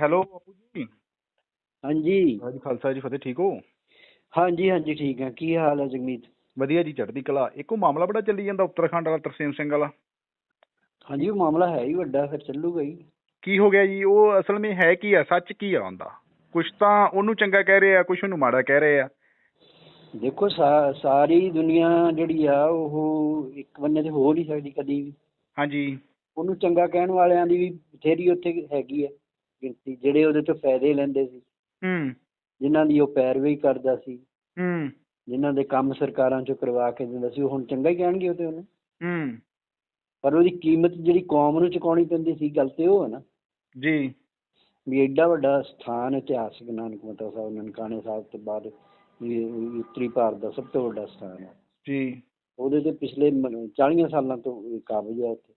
Hello ਬਾਪੂ ਜੀ। ਹਾਂਜੀ। ਹਾਂਜੀ ਖਾਲਸਾ ਜੀ ਫਤਿਹ ਠੀਕ ਹੋ? ਹਾਂਜੀ ਹਾਂਜੀ ਠੀਕ ਆ। ਕੀ ਹਾਲ ਹੈ ਜਗਮੀਤ? ਵਧੀਆ ਜੀ ਚੜ੍ਹਦੀ ਕਲਾ। ਇੱਕੋ ਮਾਮਲਾ ਬੜਾ ਚੱਲੀ ਜਾਂਦਾ ਉੱਤਰਾਖੰਡ ਵਾਲਾ ਤਰਸੇਮ ਸਿੰਘ ਵਾਲਾ। ਹਾਂਜੀ ਉਹ ਮਾਮਲਾ ਹੈ ਹੀ ਵੱਡਾ ਫਿਰ ਚੱਲੂਗਾ ਹੀ। ਕੀ ਹੋ ਗਿਆ ਜੀ? ਉਹ ਅਸਲ ਵਿੱਚ ਹੈ ਕੀ ਆ? ਸੱਚ ਕੀ ਆ ਉਹਦਾ? ਕੁਛ ਤਾਂ ਉਹਨੂੰ ਚੰਗਾ ਕਹਿ ਰਹੇ ਆ ਕੁਛ ਉਹਨੂੰ ਮਾੜਾ ਕਹਿ ਰਹੇ ਆ। ਦੇਖੋ ਸਾ- ਸਾਰੀ ਦੁਨੀਆ ਜਿਹੜੀ ਆ ਉਹ ਇੱਕ ਬੰਨੇ ਤੇ ਹੋ ਨਹੀਂ ਸਕਦੀ ਕਦੀ ਵੀ। ਹਾਂਜੀ। ਉਹਨੂੰ ਚੰਗਾ ਕਹਿਣ ਵਾਲਿਆਂ ਦੀ ਵੀ ਬਥੇਰੀ ਉੱਥੇ ਹੈਗੀ ਹੈ ਗਿਣਤੀ ਜਿਹੜੇ ਉਹਦੇ ਤੋਂ ਫਾਇਦੇ ਲੈਂਦੇ ਸੀ। ਹੂੰ। ਜਿਨ੍ਹਾਂ ਦੀ ਉਹ ਪੈਰਵੀ ਕਰਦਾ ਸੀ। ਹੂੰ। ਜਿਨ੍ਹਾਂ ਦੇ ਕੰਮ ਸਰਕਾਰਾਂ ਚੋਂ ਕਰਵਾ ਕੇ ਦਿੰਦਾ ਸੀ ਉਹ ਹੁਣ ਚੰਗਾ ਹੀ ਕਹਿਣਗੇ ਉਹਦੇ ਉਹਨੂੰ। ਹੂੰ। ਪਰ ਉਹਦੀ ਕੀਮਤ ਜਿਹੜੀ ਕੌਮ ਨੂੰ ਚੁਕਾਉਣੀ ਪੈਂਦੀ ਸੀ ਗੱਲ ਤੇ ਉਹ ਹੈ ਨਾ। ਜੀ। ਵੀ ਐਡਾ ਵੱਡਾ ਸਥਾਨ ਇਤਿਹਾਸਕ ਨਾਨਕ ਮਤਾ ਸਾਹਿਬ ਨਨਕਾਣੇ ਸਾਹਿਬ ਤੋਂ ਬਾਅਦ ਉੱਤਰੀ ਭਾਰਤ ਦਾ ਸਭ ਤੋਂ ਵੱਡਾ ਸਥਾਨ ਹੈ। ਜੀ। ਉਹਦੇ ਤੇ ਪਿਛਲੇ 40 ਸਾਲਾਂ ਤੋਂ ਕਾਬਜ ਹੈ ਉੱਥੇ।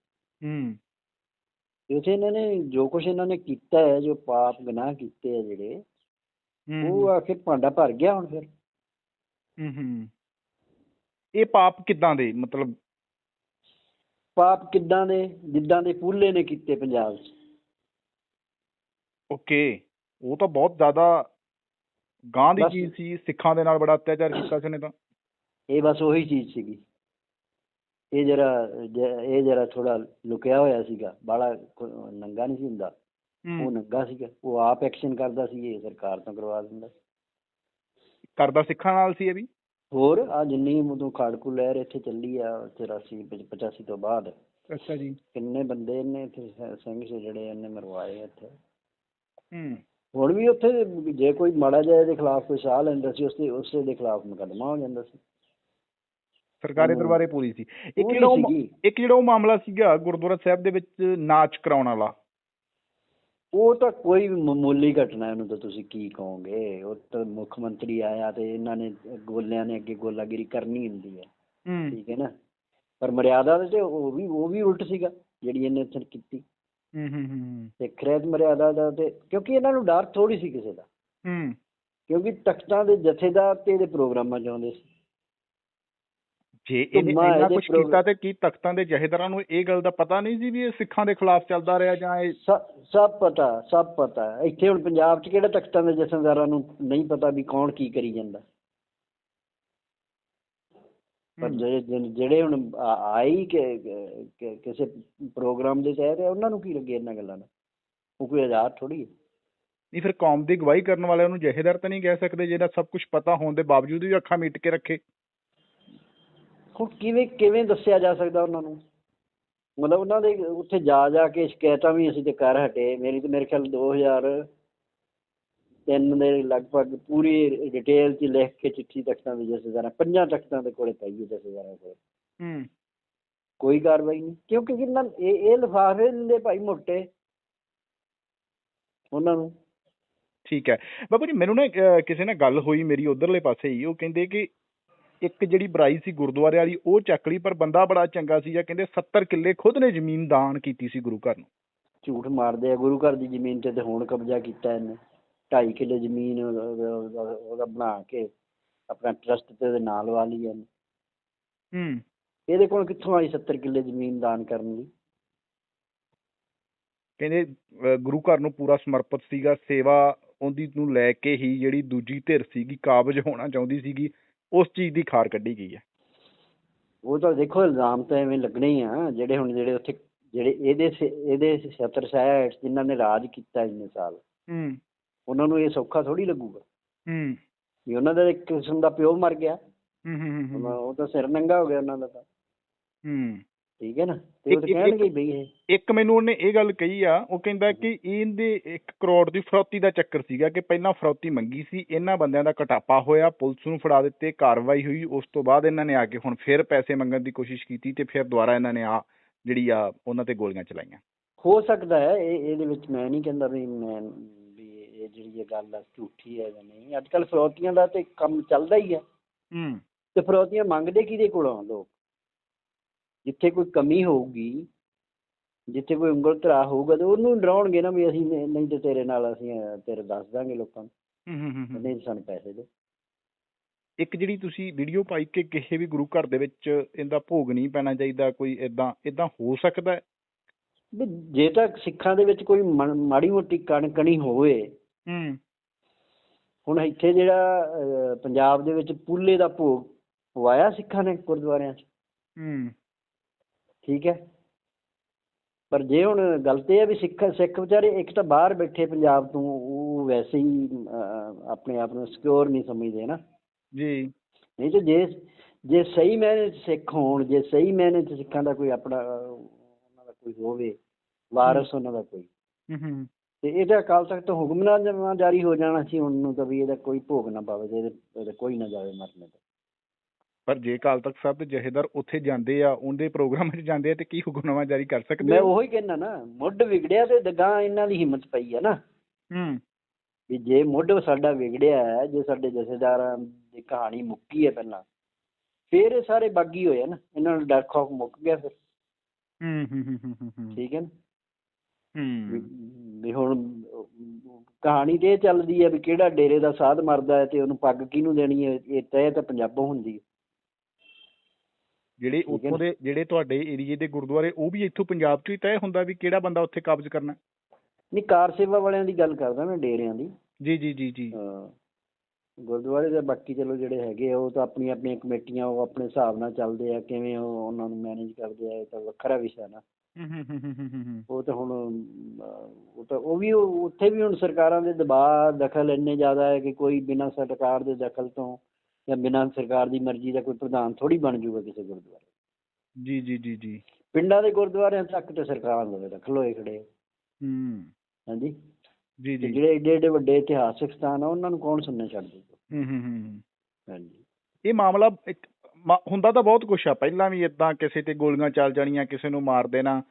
ਹੂੰ। ਉੱਥੇ ਇਹਨਾਂ ਨੇ ਜੋ ਕੁਝ ਇਹਨਾਂ ਨੇ ਕੀਤਾ ਹੈ ਜੋ ਪਾਪ ਗੁਨਾਹ ਕੀਤੇ ਆ ਜਿਹੜੇ ਉਹ ਆਖਿਰ ਭਾਂਡਾ ਭਰ ਗਿਆ ਹੁਣ ਫਿਰ। ਹੂੰ ਹੂੰ। ਇਹ ਪਾਪ ਕਿੱਦਾਂ ਦੇ ਮਤਲਬ? ਪਾਪ ਕਿੱਦਾਂ ਦੇ ਜਿੱਦਾਂ ਦੇ ਪੂਲੇ ਨੇ ਕੀਤੇ ਪੰਜਾਬ 'ਚ। ਓਕੇ ਉਹ ਤਾਂ ਬਹੁਤ ਜ਼ਿਆਦਾ ਗਾਂ ਦੀ ਚੀਜ਼ ਸੀ ਸਿੱਖਾਂ ਦੇ ਨਾਲ ਬੜਾ ਅਤਿਆਚਾਰ ਕੀਤਾ ਸੀ ਉਹਨੇ ਤਾਂ। ਇਹ ਬਸ ਉਹੀ ਚੀਜ਼ ਸੀਗੀ। ਇਹ ਜਰਾ ਇਹ ਜਰਾ ਥੋੜਾ ਲੁਕਿਆ ਹੋਇਆ ਸੀਗਾ ਬਾਲਾ ਨੰਗਾ ਨਹੀਂ ਸੀ ਹੁੰਦਾ। ਉਹ ਨੰਗਾ ਸੀਗਾ ਉਹ ਆਪ ਐਕਸ਼ਨ ਕਰਦਾ ਸੀ ਇਹ ਸਰਕਾਰ ਤੋਂ ਕਰਵਾ ਦਿੰਦਾ। ਕਰਦਾ ਸਿੱਖਾਂ ਨਾਲ ਸੀ ਇਹ ਵੀ? ਹੋਰ ਆ ਜਿੰਨੀ ਉਦੋਂ ਖਾੜਕੂ ਲਹਿਰ ਇੱਥੇ ਚੱਲੀ ਆ 84 85 ਤੋਂ ਬਾਅਦ। ਅੱਛਾ ਜੀ। ਕਿੰਨੇ ਬੰਦੇ ਨੇ ਇੱਥੇ ਸਿੰਘ ਸੀ ਜਿਹੜੇ ਇਹਨੇ ਮਰਵਾਏ ਇੱਥੇ। ਹੂੰ। ਹੁਣ ਵੀ ਉੱਥੇ ਜੇ ਕੋਈ ਮਾੜਾ ਜਿਹਾ ਇਹਦੇ ਖਿਲਾਫ ਕੋਈ ਸਾਹ ਲੈਂਦਾ ਸੀ ਉਸਦੇ ਉਸੇ ਦੇ ਖਿਲਾਫ ਮੁਕੱਦਮਾ ਹੋ ਜਾਂਦਾ ਸੀ। ਸਰਕਾਰੀ। ਦਰਬਾਰੇ ਪੂਰੀ ਸੀ। ਇੱਕ ਜਿਹੜਾ ਉਹ। ਇੱਕ ਜਿਹੜਾ ਉਹ ਮਾਮਲਾ ਸੀਗਾ ਗੁਰਦੁਆਰਾ ਸਾਹਿਬ ਦੇ ਵਿੱਚ ਨਾਚ ਕਰਾਉਣ ਵਾਲਾ। ਉਹ ਤਾਂ ਕੋਈ ਮਾਮੂਲੀ ਘਟਨਾ ਉਹਨੂੰ ਤਾਂ ਤੁਸੀਂ ਕੀ ਕਹੋਗੇ? ਉਹ ਤਾਂ ਮੁੱਖ ਮੰਤਰੀ ਆਇਆ ਤੇ ਇਹਨਾਂ ਨੇ ਗੋਲਿਆਂ ਨੇ ਅੱਗੇ ਗੋਲਾਗਿਰੀ ਕਰਨੀ ਹੁੰਦੀ ਹੈ। ਠੀਕ ਹੈ ਨਾ? ਪਰ ਮਰਿਆਦਾ ਦੇ ਤੇ ਉਹ ਵੀ ਉਹ ਵੀ ਉਲਟ ਸੀਗਾ ਜਿਹੜੀ ਇਹਨੇ ਇੱਥੇ ਕੀਤੀ। ਹੂੰ ਹੂੰ ਹੂੰ ਸਿੱਖ ਰਹਿਤ ਮਰਿਆਦਾ ਦਾ ਤੇ ਕਿਉਂਕਿ ਇਹਨਾਂ ਨੂੰ ਡਰ ਥੋੜੀ ਸੀ ਕਿਸੇ ਦਾ। ਹੂੰ। ਕਿਉਂਕਿ ਤਖਤਾਂ ਦੇ ਜਥੇਦਾਰ ਤੇ ਇਹਦੇ ਪ੍ਰੋਗਰਾਮਾਂ 'ਚ ਆਉਂਦੇ ਸੀ। ਜੇ ਇਹਨੇ ਇੰਨਾ ਕੁਝ ਕੀਤਾ ਤੇ ਕੀ ਤਖਤਾਂ ਦੇ ਜਹੇਦਾਰਾਂ ਨੂੰ ਇਹ ਗੱਲ ਦਾ ਪਤਾ ਨਹੀਂ ਸੀ ਵੀ ਇਹ ਸਿੱਖਾਂ ਦੇ ਖਿਲਾਫ ਚੱਲਦਾ ਰਿਹਾ ਜਾਂ ਇਹ ਸਭ ਪਤਾ ਸਭ ਪਤਾ। ਇੱਥੇ ਹੁਣ ਪੰਜਾਬ 'ਚ ਕਿਹੜੇ ਤਖਤਾਂ ਦੇ ਜਥੇਦਾਰਾਂ ਨੂੰ ਨਹੀਂ ਪਤਾ ਵੀ ਕੌਣ ਕੀ ਕਰੀ ਜਾਂਦਾ? ਪਰ। ਜਿਹੜੇ ਹੁਣ ਆਈ ਕਿ ਕਿਸੇ ਪ੍ਰੋਗਰਾਮ ਦੇ ਤਹਿਤ ਉਹਨਾਂ ਨੂੰ ਕੀ ਲੱਗੇ ਇਹਨਾਂ ਗੱਲਾਂ ਦਾ? ਉਹ ਕੋਈ ਆਜ਼ਾਦ ਥੋੜੀ ਹੈ। ਨਹੀਂ ਫਿਰ ਕੌਮ ਦੀ ਗਵਾਹੀ ਕਰਨ ਵਾਲਿਆਂ ਨੂੰ ਜਹੇਦਾਰ ਤਾਂ ਨਹੀਂ ਕਹਿ ਸਕਦੇ ਜਿਹੜਾ ਸਭ ਕੁਝ ਪਤਾ ਹੋਣ ਦੇ ਬਾਵਜੂਦ ਵੀ ਅੱਖਾਂ ਮੀਟ ਕੇ ਰੱਖੇ। ਹੁਣ ਕਿਵੇਂ ਕਿਵੇਂ ਦੱਸਿਆ ਜਾ ਸਕਦਾ ਉਹਨਾਂ ਨੂੰ? ਮਤਲਬ ਉਹਨਾਂ ਦੇ ਉੱਥੇ ਜਾ ਜਾ ਕੇ ਸ਼ਿਕਾਇਤਾਂ ਵੀ ਅਸੀਂ ਤੇ ਕਰ ਹਟੇ। ਮੇਰੀ ਤੇ ਮੇਰੇ ਖਿਆਲ 2000 ਤਿੰਨ ਦੇ ਲਗਭਗ ਪੂਰੀ ਡਿਟੇਲ ਚ ਲਿਖ ਕੇ ਚਿੱਠੀ ਤਖਤਾਂ ਦੇ ਜਥੇਦਾਰਾਂ ਪੰਜਾਂ ਤਖਤਾਂ ਦੇ ਕੋਲੇ ਪਾਈ ਹੈ ਜਥੇਦਾਰਾਂ ਕੋਲ। ਹੂੰ। ਕੋਈ ਕਾਰਵਾਈ ਨਹੀਂ। ਕਿਉਂਕਿ ਕਿੰਨਾ ਇਹ ਇਹ ਲਿਫਾਫੇ ਦਿੰਦੇ ਭਾਈ ਮੋਟੇ। ਉਹਨਾਂ ਨੂੰ। ਠੀਕ ਹੈ। ਬਾਬੂ ਜੀ ਮੈਨੂੰ ਨਾ ਕਿਸੇ ਨਾਲ ਗੱਲ ਹੋਈ ਮੇਰੀ ਉਧਰਲੇ ਪਾਸੇ ਹੀ। ਉਹ ਕਹਿੰਦੇ ਕਿ ਇੱਕ ਜਿਹੜੀ ਬਰਾਈ ਸੀ ਗੁਰਦੁਆਰੇ ਵਾਲੀ ਉਹ ਚੱਕ ਲਈ ਪਰ ਬੰਦਾ ਬੜਾ ਚੰਗਾ ਸੀ ਜਾਂ ਕਹਿੰਦੇ 70 ਕਿੱਲੇ ਖੁਦ ਨੇ ਜ਼ਮੀਨ ਦਾਨ ਕੀਤੀ ਸੀ ਗੁਰੂ ਘਰ ਨੂੰ। ਝੂਠ ਮਾਰਦੇ ਆ ਗੁਰੂ ਘਰ ਦੀ ਜ਼ਮੀਨ ਤੇ ਤੇ ਹੁਣ ਕਬਜ਼ਾ ਕੀਤਾ ਇਹਨੇ। ਢਾਈ ਕਿੱਲੇ ਜ਼ਮੀਨ ਉਹਦਾ- ਬਣਾ ਕੇ ਆਪਣਾ ਟਰਸਟ ਤੇ ਉਹਦੇ ਨਾਲ ਲਈ ਇਹਨੇ। ਹੂੰ। ਇਹਦੇ ਕੋਲ ਕਿੱਥੋਂ ਆਈ 70 ਕਿੱਲੇ ਜ਼ਮੀਨ ਦਾਨ ਕਰਨ ਦੀ ਕਹਿੰਦੇ ਗੁਰੂ ਘਰ ਨੂੰ ਪੂਰਾ ਸਮਰਪਿਤ ਸੀਗਾ ਸੇਵਾ ਉਹਦੀ ਨੂੰ ਲੈ ਕੇ ਹੀ ਜਿਹੜੀ ਦੂਜੀ ਧਿਰ ਸੀਗੀ ਕਾਬਜ ਹੋਣਾ ਚਾਹੁੰਦੀ ਸੀਗੀ ਉਸ ਚੀਜ਼ ਦੀ ਖਾਰ ਕੱਢੀ ਗਈ ਹੈ। ਉਹ ਤਾਂ ਦੇਖੋ ਇਲਜ਼ਾਮ ਤਾਂ ਐਵੇਂ ਲੱਗਣੇ ਹੀ ਆ ਜਿਹੜੇ ਹੁਣ ਜਿਹੜੇ ਉੱਥੇ ਜਿਹੜੇ ਇਹਦੇ ਇਹਦੇ ਛਤਰ ਸਾਹਿਬ ਜਿਨ੍ਹਾਂ ਨੇ ਰਾਜ ਕੀਤਾ ਇੰਨੇ ਸਾਲ ਹੂੰ। ਉਹਨਾਂ ਨੂੰ ਇਹ ਸੌਖਾ ਥੋੜੀ ਲੱਗੂਗਾ। ਹੂੰ। ਵੀ ਉਹਨਾਂ ਦਾ ਇੱਕ ਕਿਸਮ ਦਾ ਪਿਓ ਮਰ ਗਿਆ। ਹੂੰ, ਹੂੰ। ਉਹ ਤਾਂ ਸਿਰ ਨੰਗਾ ਹੋ ਗਿਆ ਉਹਨਾਂ ਦਾ ਤਾਂ। ਹੂੰ। ਠੀਕ ਹੈ ਨਾ? ਤੇ ਉਹ ਕਹਿਣਗੇ ਬਈ ਇਹ ਇੱਕ ਮੈਨੂੰ ਉਹਨੇ ਇਹ ਗੱਲ ਕਹੀ ਆ ਉਹ ਕਹਿੰਦਾ ਕਿ ਇਹਦੇ 1 ਕਰੋੜ ਦੀ ਫਰੌਤੀ ਦਾ ਚੱਕਰ ਸੀਗਾ ਕਿ ਪਹਿਲਾਂ ਫਰੌਤੀ ਮੰਗੀ ਸੀ ਇਹਨਾਂ ਬੰਦਿਆਂ ਦਾ ਘਟਾਪਾ ਹੋਇਆ ਪੁਲਿਸ ਨੂੰ ਫੜਾ ਦਿੱਤੇ ਕਾਰਵਾਈ ਹੋਈ ਉਸ ਤੋਂ ਬਾਅਦ ਇਹਨਾਂ ਨੇ ਆ ਕੇ ਹੁਣ ਫਿਰ ਪੈਸੇ ਮੰਗਣ ਦੀ ਕੋਸ਼ਿਸ਼ ਕੀਤੀ ਤੇ ਫਿਰ ਦੁਬਾਰਾ ਇਹਨਾਂ ਨੇ ਆ ਜਿਹੜੀ ਆ ਉਹਨਾਂ ਤੇ ਗੋਲੀਆਂ ਚਲਾਈਆਂ। ਹੋ ਸਕਦਾ ਹੈ ਇਹ ਇਹਦੇ ਵਿੱਚ ਮੈਂ ਨਹੀਂ ਕਹਿੰਦਾ ਵੀ ਮੈਂ ਵੀ ਇਹ ਜਿਹੜੀ ਇਹ ਗੱਲ ਆ ਝੂਠੀ ਹੈ ਜਾਂ ਨਹੀਂ। ਅੱਜ ਕੱਲ ਫਰੋਤੀਆਂ ਦਾ ਤੇ ਕੰਮ ਚੱਲਦਾ ਹੀ ਹੈ ਹੂੰ। ਤੇ ਫਰੋਤੀਆਂ ਮੰਗਦੇ ਕਿਹਦੇ ਕੋਲੋਂ ਲੋਕ? ਜਿੱਥੇ ਕੋਈ ਕਮੀ ਹੋਊਗੀ ਜਿੱਥੇ ਕੋਈ ਉਂਗਲ ਧਰਾ ਹੋਊਗਾ ਤੇ ਉਹਨੂੰ ਡਰਾਉਣਗੇ ਨਾ ਵੀ ਅਸੀਂ ਨਹੀਂ ਨਹੀਂ ਤੇ ਤੇਰੇ ਨਾਲ ਅਸੀਂ ਅਹ, ਤੇਰੇ ਦੱਸ ਦਾਂਗੇ ਲੋਕਾਂ ਨੂੰ। ਹੂੰ ਹੂੰ, ਹੂੰ ਹੂੰ। ਨਹੀਂ ਸਾਨੂੰ ਪੈਸੇ ਦੇ। ਇੱਕ ਜਿਹੜੀ ਤੁਸੀਂ ਵੀਡੀਓ ਪਾਈ ਕਿ ਕਿਸੇ ਵੀ ਗੁਰੂ ਘਰ ਦੇ ਵਿੱਚ ਇਹਦਾ ਭੋਗ ਨਹੀਂ ਪੈਣਾ ਚਾਹੀਦਾ ਕੋਈ ਇਦਾਂ ਇਦਾਂ ਹੋ ਸਕਦਾ ਹੈ? ਵੀ ਜੇ ਤਾਂ ਸਿੱਖਾਂ ਦੇ ਵਿੱਚ ਕੋਈ ਮਣ- ਮਾੜੀ ਮੋਟੀ ਕਣਕਣੀ ਹੋਵੇ ਹੂੰ। ਹੁਣ ਇੱਥੇ ਜਿਹੜਾ ਅਹ, ਪੰਜਾਬ ਦੇ ਵਿੱਚ ਪੂਲੇ ਦਾ ਭੋਗ ਪਵਾਇਆ ਸਿੱਖਾਂ ਨੇ ਗੁਰਦੁਆਰਿਆਂ 'ਚ? ਹੂੰ। ਠੀਕ ਹੈ। ਪਰ ਜੇ ਹੁਣ ਗੱਲ ਤੇ ਹੈ ਵੀ ਸਿੱਖ ਸਿੱਖ ਵਿਚਾਰੇ ਇੱਕ ਤਾਂ ਬਾਹਰ ਬੈਠੇ ਪੰਜਾਬ ਤੋਂ ਉਹ ਵੈਸੇ ਹੀ ਅਹ, ਆਪਣੇ ਆਪ ਨੂੰ ਸਿਕਿਉਰ ਨਹੀਂ ਸਮਝਦੇ ਨਾ ਜੀ। ਨਹੀਂ ਤੇ ਜੇ ਜੇ ਸਹੀ ਮੈਨੇ ਸਿੱਖ ਹੋਣ ਜੇ ਸਹੀ ਮੈਨੇ ਚ ਸਿੱਖਾਂ ਦਾ ਕੋਈ ਆਪਣਾ ਅਹ, ਉਹਨਾਂ ਦਾ ਕੋਈ ਹੋਵੇ ਵਾਰਸ ਉਹਨਾਂ ਦਾ ਕੋਈ। ਹੂੰ ਹੂੰ। ਤੇ ਇਹਦਾ ਅਕਾਲ ਤਖਤ ਤੋਂ ਹੁਕਮਨਾਮਾ ਜਾਰੀ ਹੋ ਜਾਣਾ ਸੀ ਹੁਣ ਨੂੰ ਤਾਂ ਵੀ ਇਹਦਾ ਕੋਈ ਭੋਗ ਨਾ ਪਾਵੇ ਤੇ ਇਹਦੇ ਇਹਦੇ ਕੋਈ ਨਾ ਜਾਵੇ ਮਰਨੇ ਤੇ। ਪਰ ਜੇ ਅਕਾਲ ਤਖਤ ਸਾਹਿਬ ਦੇ ਜਹੇਦਾਰ ਉੱਥੇ ਜਾਂਦੇ ਆ ਉਹਦੇ ਪ੍ਰੋਗਰਾਮ 'ਚ ਜਾਂਦੇ ਆ ਤੇ ਕੀ ਹੁਕਮਨਾਮਾ ਜਾਰੀ ਕਰ ਸਕਦੇ ਮੈਂ ਉਹੀ ਕਹਿਣਾ ਨਾ ਮੁੱਢ ਵਿਗੜਿਆ ਤੇ ਦਗਾਂ ਇਹਨਾਂ ਦੀ ਹਿੰਮਤ ਪਈ ਹੈ ਨਾ। ਹੂੰ। ਵੀ ਜੇ ਮੁੱਢ ਸਾਡਾ ਵਿਗੜਿਆ ਹੈ ਜੇ ਸਾਡੇ ਜਥੇਦਾਰਾਂ ਦੀ ਕਹਾਣੀ ਮੁੱਕੀ ਹੈ ਪਹਿਲਾਂ ਫਿਰ ਇਹ ਸਾਰੇ ਬਾਗੀ ਹੋਏ ਆ ਨਾ। ਇਹਨਾਂ ਨੂੰ ਡਰ ਖੌਫ ਮੁੱਕ ਗਿਆ ਫਿਰ। ਹੂੰ ਹੂੰ ਹੂੰ ਹੂੰ ਹੂੰ ਹੂੰ। ਠੀਕ ਹੈ ਨਾ? ਹੂੰ। ਵੀ ਹੁਣ ਕਹਾਣੀ ਤੇ ਚੱਲਦੀ ਹੈ ਵੀ ਕਿਹੜਾ ਡੇਰੇ ਦਾ ਸਾਧ ਮਰਦਾ ਹੈ ਤੇ ਉਹਨੂੰ ਪੱਗ ਕਿਹਨੂੰ ਦੇਣੀ ਹੈ? ਇਹ ਤੈਅ ਤਾਂ ਪੰਜਾਬੋਂ ਹੁੰਦੀ ਹੈ। ਜਿਹੜੇ ਉੱਥੋਂ। ਦੇ ਜਿਹੜੇ ਤੁਹਾਡੇ ਏਰੀਏ ਦੇ ਗੁਰਦੁਆਰੇ ਉਹ ਵੀ ਇੱਥੋਂ ਪੰਜਾਬ 'ਚ ਹੀ ਤੈਅ ਹੁੰਦਾ ਵੀ ਕਿਹੜਾ ਬੰਦਾ ਉੱਥੇ ਕਬਜ਼ ਕਰਨਾ? ਨਹੀਂ ਕਾਰ ਸੇਵਾ ਵਾਲਿਆਂ ਦੀ ਗੱਲ ਕਰਦਾ ਮੈਂ ਡੇਰਿਆਂ ਦੀ। ਜੀ ਜੀ ਜੀ ਜੀ। ਹਾਂ। ਗੁਰਦੁਆਰੇ ਦੇ ਬਾਕੀ ਚਲੋ ਜਿਹੜੇ ਹੈਗੇ ਆ, ਉਹ ਤਾਂ ਆਪਣੀਆਂ ਆਪਣੀਆਂ ਕਮੇਟੀਆਂ ਉਹ ਆਪਣੇ ਹਿਸਾਬ ਨਾਲ ਚੱਲਦੇ ਆ ਕਿਵੇਂ ਉਹ ਉਹਨਾਂ ਨੂੰ ਮੈਨੇਜ ਕਰਦੇ ਆ ਇਹ ਤਾਂ ਵੱਖਰਾ ਵਿਸ਼ਾ ਨਾ। ਉਹ ਤਾਂ ਹੁਣ ਉਹ ਤਾਂ ਉਹ ਵੀ ਉੱਥੇ ਵੀ ਹੁਣ ਸਰਕਾਰਾਂ ਦੇ ਦਬਾਅ ਦਖਲ ਇੰਨੇ ਜ਼ਿਆਦਾ ਹੈ ਕਿ ਕੋਈ ਬਿਨਾਂ ਸਰਕਾਰ ਦੇ ਦਖਲ ਤੋਂ ਜਾਂ ਬਿਨਾਂ ਸਰਕਾਰ ਦੀ ਮਰਜ਼ੀ ਦਾ ਕੋਈ ਪ੍ਰਧਾਨ ਥੋੜੀ ਬਣ ਜੂਗਾ ਕਿਸੇ ਗੁਰਦੁਆਰੇ। ਜੀ ਜੀ ਜੀ ਜੀ। ਪਿੰਡਾਂ ਦੇ ਗੁਰਦੁਆਰਿਆਂ ਤੱਕ ਤੇ ਸਰਕਾਰਾਂ ਦੇ ਦਖਲ ਹੋਏ ਖੜੇ। ਹੂੰ। ਹਾਂਜੀ? ਜੀ ਜਿਹੜੇ ਏਡੇ ਏਡੇ ਵੱਡੇ ਇਤਿਹਾਸਕ ਸਥਾਨ ਆ ਉਹਨਾਂ ਨੂੰ ਕੌਣ ਸੁਣਨੇ ਛੱਡ ਦੂਗਾ? ਹੂੰ ਹੂੰ ਹੂੰ ਹਾਂਜੀ। ਇਹ ਮਾਮਲਾ ਇੱਕ ਹੁੰਦਾ ਤਾਂ ਬਹੁਤ ਕੁਛ ਆ ਪਹਿਲਾਂ ਵੀ ਇਦਾਂ ਕਿਸੇ ਤੇ ਗੋਲੀਆਂ ਚੱਲ ਜਾਣੀਆਂ ਕਿਸੇ ਨੂੰ ਮਾਰ ਦੇਣਾ।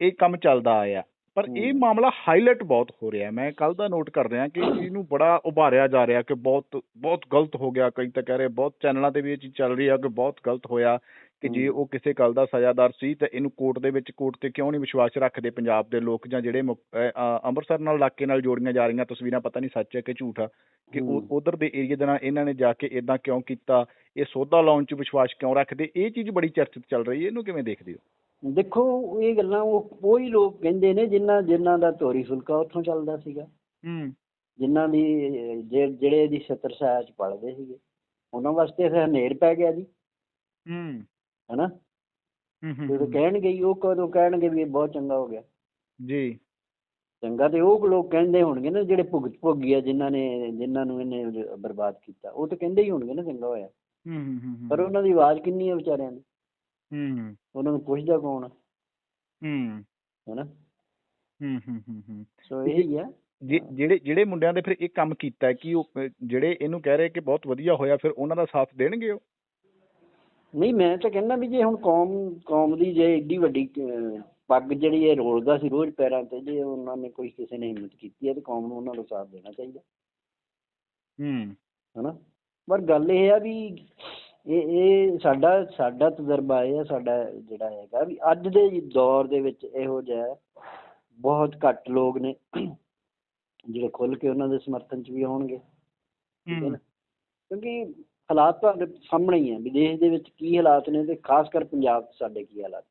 ਇਹ ਕੰਮ ਚੱਲਦਾ ਆਇਆ। ਪਰ ਇਹ ਹੂੰ। ਮਾਮਲਾ ਹਾਈਲਾਈਟ ਬਹੁਤ ਹੋ ਰਿਹਾ ਮੈਂ ਕੱਲ ਦਾ ਨੋਟ ਕਰ ਰਿਹਾ ਕਿ ਇਹਨੂੰ ਬੜਾ ਉਭਾਰਿਆ ਜਾ ਰਿਹਾ ਕਿ ਬਹੁਤ ਬਹੁਤ ਗਲਤ ਹੋ ਗਿਆ ਕਈ ਤਾਂ ਕਹਿ ਰਹੇ ਬਹੁਤ ਚੈਨਲਾਂ ਤੇ ਵੀ ਇਹ ਚੀਜ਼ ਚੱਲ ਰਹੀ ਆ ਕਿ ਬਹੁਤ ਗਲਤ ਹੋਇਆ ਕਿ ਜੇ ਹੂੰ। ਉਹ ਕਿਸੇ ਗੱਲ ਦਾ ਸਜ਼ਾਦਾਰ ਸੀ ਤਾਂ ਇਹਨੂੰ ਕੋਰਟ ਦੇ ਵਿੱਚ ਕੋਰਟ ਤੇ ਕਿਉਂ ਨਹੀਂ ਵਿਸ਼ਵਾਸ ਰੱਖਦੇ ਪੰਜਾਬ ਦੇ ਲੋਕ ਜਾਂ ਜਿਹੜੇ ਅੰਮ੍ਰਿਤਸਰ ਨਾਲ ਇਲਾਕੇ ਨਾਲ ਜੋੜੀਆਂ ਜਾ ਰਹੀਆਂ ਤਸਵੀਰਾਂ ਪਤਾ ਨਹੀਂ ਸੱਚ ਹੈ ਕਿ ਝੂਠ ਆ ਕਿ ਹੂੰ। ਉਧਰ ਦੇ ਏਰੀਏ ਦੇ ਨਾਲ ਇਹਨਾਂ ਨੇ ਜਾ ਕੇ ਇਦਾਂ ਕਿਉਂ ਕੀਤਾ ਇਹ ਸੌਦਾ ਲਾਉਣ 'ਚ ਵਿਸ਼ਵਾਸ ਕਿਉਂ ਰੱਖਦੇ ਇਹ ਚੀਜ਼ ਬੜੀ ਚਰਚਿਤ ਚੱਲ ਰਹੀ ਹੈ ਇਹਨੂੰ ਕਿਵੇਂ ਦੇਖਦੇ ਹੋ ਦੇਖੋ ਇਹ ਗੱਲਾਂ ਉਹ ਉਹੀ ਲੋਕ ਕਹਿੰਦੇ ਨੇ ਜਿਨ੍ਹਾਂ ਜਿਨ੍ਹਾਂ ਦਾ ਤੋਰੀ ਫੁਲਕਾ ਉੱਥੋਂ ਚੱਲਦਾ ਸੀਗਾ। ਹੂੰ। ਜਿਨ੍ਹਾਂ ਦੀ ਜਿਹੜੇ ਇਹਦੀ ਛਤਰ ਛਾਇਆ ਚ ਪੜਦੇ ਸੀਗੇ। ਉਹਨਾਂ ਵਾਸਤੇ ਫਿਰ ਹਨੇਰ ਪੈ ਗਿਆ ਜੀ। ਹੂੰ। ਹੈਨਾ? ਹੂੰ ਹੂੰ, ਜਦੋਂ ਕਹਿਣਗੇ ਉਹ ਕਦੋਂ ਕਹਿਣਗੇ ਵੀ ਇਹ ਬਹੁਤ ਚੰਗਾ ਹੋ ਗਿਆ। ਜੀ। ਚੰਗਾ ਤੇ ਉਹ ਲੋਕ ਕਹਿੰਦੇ ਹੋਣਗੇ ਨਾ ਜਿਹੜੇ ਭੁਗਤ ਭੋਗੀ ਆ ਜਿਨ੍ਹਾਂ ਨੇ ਜਿਨ੍ਹਾਂ ਨੂੰ ਇਹਨੇ ਬਰਬਾਦ ਕੀਤਾ। ਉਹ ਤਾਂ ਕਹਿੰਦੇ ਹੀ ਹੋਣਗੇ ਨਾ ਚੰਗਾ ਹੋਇਆ। ਹੂੰ ਹੂੰ ਹੂੰ ਹੂੰ। ਪਰ ਉਹਨਾਂ ਦੀ ਆਵਾਜ਼ ਕਿੰਨੀ ਹੈ ਵਿਚਾਰਿਆਂ ਦੀ? ਹੂੰ। ਉਹਨਾਂ ਨੂੰ ਪੁੱਛਦਾ ਕੌਣ ਆ? ਹੂੰ। ਹੈਨਾ? ਹੂੰ ਹੂੰ ਹੂੰ ਹੂੰ। ਸੋ ਇਹੀ ਆ। ਜੇ- ਜਿਹੜੇ ਜਿਹੜੇ ਮੁੰਡਿਆਂ ਦੇ ਫਿਰ ਇਹ ਕੰਮ ਕੀਤਾ ਹੈ ਕਿ ਉਹ ਅਹ, ਜਿਹੜੇ ਇਹਨੂੰ ਕਹਿ ਰਹੇ ਕਿ ਬਹੁਤ ਵਧੀਆ ਹੋਇਆ ਫਿਰ ਉਹਨਾਂ ਦਾ ਸਾਥ ਦੇਣਗੇ ਉਹ? ਨਹੀਂ ਮੈਂ ਤਾਂ ਕਹਿੰਦਾ ਵੀ ਜੇ ਹੁਣ ਕੌਮ ਕੌਮ ਦੀ ਜੇ ਏਡੀ ਵੱਡੀ ਅਹ, ਪੱਗ ਜਿਹੜੀ ਇਹ ਰੋਲਦਾ ਸੀ ਰੋਜ਼ ਪੈਰਾਂ ਤੇ ਜੇ ਉਹਨਾਂ ਨੇ ਕੋਈ ਕਿਸੇ ਨੇ ਹਿੰਮਤ ਕੀਤੀ ਹੈ ਤੇ ਕੌਮ ਨੂੰ ਉਹਨਾਂ ਦਾ ਸਾਥ ਦੇਣਾ ਚਾਹੀਦਾ। ਹੂੰ। ਹਨਾ? ਪਰ ਗੱਲ ਇਹ ਆ ਵੀ ਇਹ ਇਹ ਸਾਡਾ ਸਾਡਾ ਤਜਰਬਾ ਇਹ ਆ ਸਾਡਾ ਜਿਹੜਾ ਹੈਗਾ ਵੀ ਅੱਜ ਦੇ ਦੌਰ ਦੇ ਵਿੱਚ ਇਹੋ ਜਿਹਾ ਬਹੁਤ ਘੱਟ ਲੋਕ ਨੇ ਜਿਹੜੇ ਖੁੱਲ ਕੇ ਉਹਨਾਂ ਦੇ ਸਮਰਥਨ 'ਚ ਵੀ ਆਉਣਗੇ ਹੈ ਕਿਉਂਕਿ ਹਾਲਾਤ ਤੁਹਾਡੇ ਸਾਹਮਣੇ ਹੀ ਆ ਵਿਦੇਸ਼ ਦੇ ਵਿੱਚ ਕੀ ਹਾਲਾਤ ਨੇ ਤੇ ਖਾਸ ਕਰ ਪੰਜਾਬ 'ਚ ਸਾਡੇ ਕੀ ਹਾਲਾਤ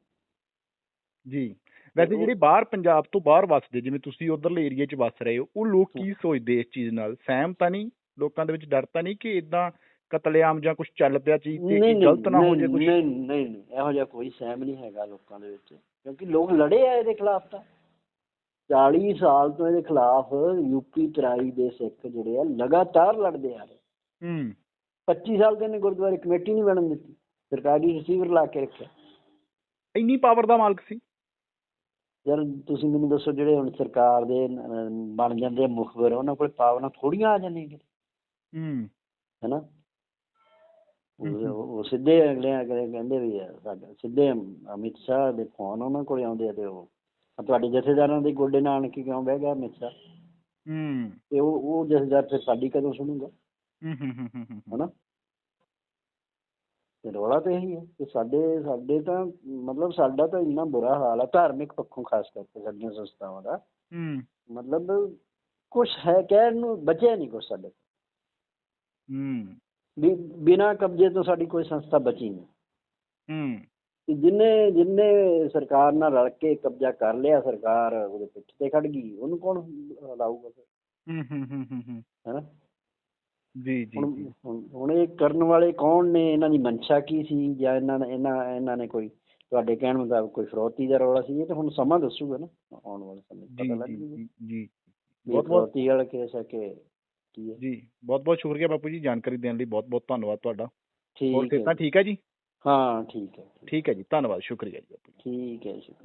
ਜੀ। ਵੈਸੇ ਜਿਹੜੇ ਬਾਹਰ ਪੰਜਾਬ ਤੋਂ ਬਾਹਰ ਵਸਦੇ ਜਿਵੇਂ ਤੁਸੀਂ ਉਧਰਲੇ ਏਰੀਆ 'ਚ ਵਸ ਰਹੇ ਹੋ ਉਹ ਲੋਕ ਕੀ ਸੋਚਦੇ ਇਸ ਚੀਜ਼ ਨਾਲ? ਸਹਿਮ ਤਾਂ ਨਹੀਂ? ਲੋਕਾਂ ਦੇ ਵਿੱਚ ਡਰ ਤਾਂ ਨਹੀਂ ਕਿ ਇਦਾਂ ਕਤਲੇਆਮ ਜਾਂ ਕੁਝ ਚੱਲ ਪਿਆ ਚੀਜ਼ ਤੇ ਕਿ ਗਲਤ ਨਾ ਹੋ ਜਾਏ ਕੁਝ ਨਹੀਂ ਨਹੀਂ ਨਹੀਂ ਇਹੋ ਜਿਹਾ ਕੋਈ ਸਹਿਮ ਨਹੀਂ ਹੈਗਾ ਲੋਕਾਂ ਦੇ ਵਿੱਚ ਕਿਉਂਕਿ ਲੋਕ ਲੜੇ ਆ ਇਹਦੇ ਖਿਲਾਫ ਤਾਂ। 40 ਸਾਲ ਤੋਂ ਇਹਦੇ ਖਿਲਾਫ ਯੂਪੀ ਤਰਾਈ ਦੇ ਸਿੱਖ ਜਿਹੜੇ ਆ ਲਗਾਤਾਰ ਲੜਦੇ ਆ ਰਹੇ। ਹੂੰ। 25 ਸਾਲ ਦੇ ਨੇ ਗੁਰਦੁਆਰੇ ਕਮੇਟੀ ਨਹੀਂ ਬਣਨ ਦਿੱਤੀ ਸਰਕਾਰੀ ਰਿਸੀਵਰ ਲਾ ਕੇ ਰੱਖਿਆ। ਇੰਨੀ ਪਾਵਰ ਦਾ ਮਾਲਕ ਸੀ? ਯਾਰ ਤੁਸੀਂ ਮੈਨੂੰ ਦੱਸੋ ਜਿਹੜੇ ਹੁਣ ਸਰਕਾਰ ਦੇ ਬਣ ਜਾਂਦੇ ਮੁਖਬਰ ਉਹਨਾਂ ਕੋਲ ਪਾਵਰਾਂ ਥੋੜੀਆਂ ਆ ਜਾਂਦੀਆਂ ਹੂੰ। ਹੈਨਾ? ਉਹ ਸਿੱਧੇ ਅਗਲੇ ਅਗਲੇ ਕਹਿੰਦੇ ਵੀ ਆ ਸਾਡਾ ਸਿੱਧੇ ਅਮਿਤ ਸ਼ਾਹ ਦੇ ਫੋਨ ਉਹਨਾਂ ਕੋਲੇ ਆਉਂਦੇ ਆ ਤੇ ਉਹ ਤੁਹਾਡੇ ਜਥੇਦਾਰਾਂ ਦੇ ਗੋਡੇ ਨਾਲ ਆਣ ਕੇ ਕਿਉਂ ਬਹਿ ਗਿਆ ਅਮਿਤ ਸ਼ਾਹ? ਹੂੰ। ਤੇ ਉਹ ਉਹ ਜਥੇਦਾਰ ਫਿਰ ਸਾਡੀ ਕਦੋਂ ਸੁਣੂਗਾ? ਹੂੰ ਹੂੰ ਹੂੰ ਹਨਾ? ਤੇ ਰੌਲਾ ਤਾਂ ਇਹੀ ਹੈ ਕਿ ਸਾਡੇ ਸਾਡੇ ਤਾਂ ਮਤਲਬ ਸਾਡਾ ਤਾਂ ਇੰਨਾ ਬੁਰਾ ਹਾਲ ਹੈ ਧਾਰਮਿਕ ਪੱਖੋਂ ਖਾਸ ਕਰਕੇ ਸਾਡੀਆਂ ਸੰਸਥਾਵਾਂ ਦਾ। ਹੂੰ। ਮਤਲਬ ਕੁਝ ਹੈ ਕਹਿਣ ਨੂੰ ਬਚਿਆ ਨਹੀਂ ਕੁਛ ਸਾਡੇ ਹੂੰ। ਵੀ ਬਿਨਾਂ ਕਬਜ਼ੇ ਤੋਂ ਸਾਡੀ ਕੋਈ ਸੰਸਥਾ ਬਚੀ ਨਹੀਂ। ਹੂੰ। ਤੇ ਜਿੰਨੇ ਜਿੰਨੇ ਸਰਕਾਰ ਨਾਲ ਰਲ ਕੇ ਕਬਜ਼ਾ ਕਰ ਲਿਆ ਸਰਕਾਰ ਉਹਦੇ ਪਿੱਠ ਤੇ ਖੜ ਗਈ ਉਹਨੂੰ ਕੌਣ ਲਾਊਗਾ ਫਿਰ? ਹੂੰ ਹੂੰ ਹੂੰ ਹੂੰ ਹੂੰ। ਹੈਨਾ? ਜੀ ਜੀ ਹੁਣ ਇਹ ਕਰਨ ਵਾਲੇ ਕੌਣ ਨੇ? ਇਹਨਾਂ ਦੀ ਮਨਸ਼ਾ ਕੀ ਸੀ? ਜਾਂ ਇਹਨਾਂ ਨੇ ਇਹਨਾਂ ਇਹਨਾਂ ਨੇ ਕੋਈ ਤੁਹਾਡੇ ਕਹਿਣ ਮੁਤਾਬਕ ਕੋਈ ਫਰੋਤੀ ਦਾ ਰੌਲਾ ਸੀ? ਇਹ ਤਾਂ ਹੁਣ ਸਮਾਂ ਦੱਸੂਗਾ ਨਾ ਆਉਣ ਵਾਲੇ ਸਮੇਂ ਪਤਾ ਲੱਗ ਜੀ ਜੀ ਬਹੁਤ ਬਹੁਤ ਵਾਲਾ ਕੇਸ ਹੈ ਕਿ ਕੀ ਹੈ। ਜੀ ਬਹੁਤ ਬਹੁਤ ਸ਼ੁਕਰੀਆ ਬਾਪੂ ਜੀ ਜਾਣਕਾਰੀ ਦੇਣ ਲਈ। ਬਹੁਤ ਬਹੁਤ ਧੰਨਵਾਦ ਤੁਹਾਡਾ। ਹੋਰ ਠੀਕ ਹੈ ਸਿਹਤਾਂ ਠੀਕ ਹੈ ਜੀ? ਹਾਂ ਠੀਕ ਹੈ। ਠੀਕ ਹੈ ਜੀ ਧੰਨਵਾਦ ਸ਼ੁਕਰੀਆ ਜੀ ਬਾਪੂ ਜੀ। ਠੀਕ ਹੈ ਜੀ।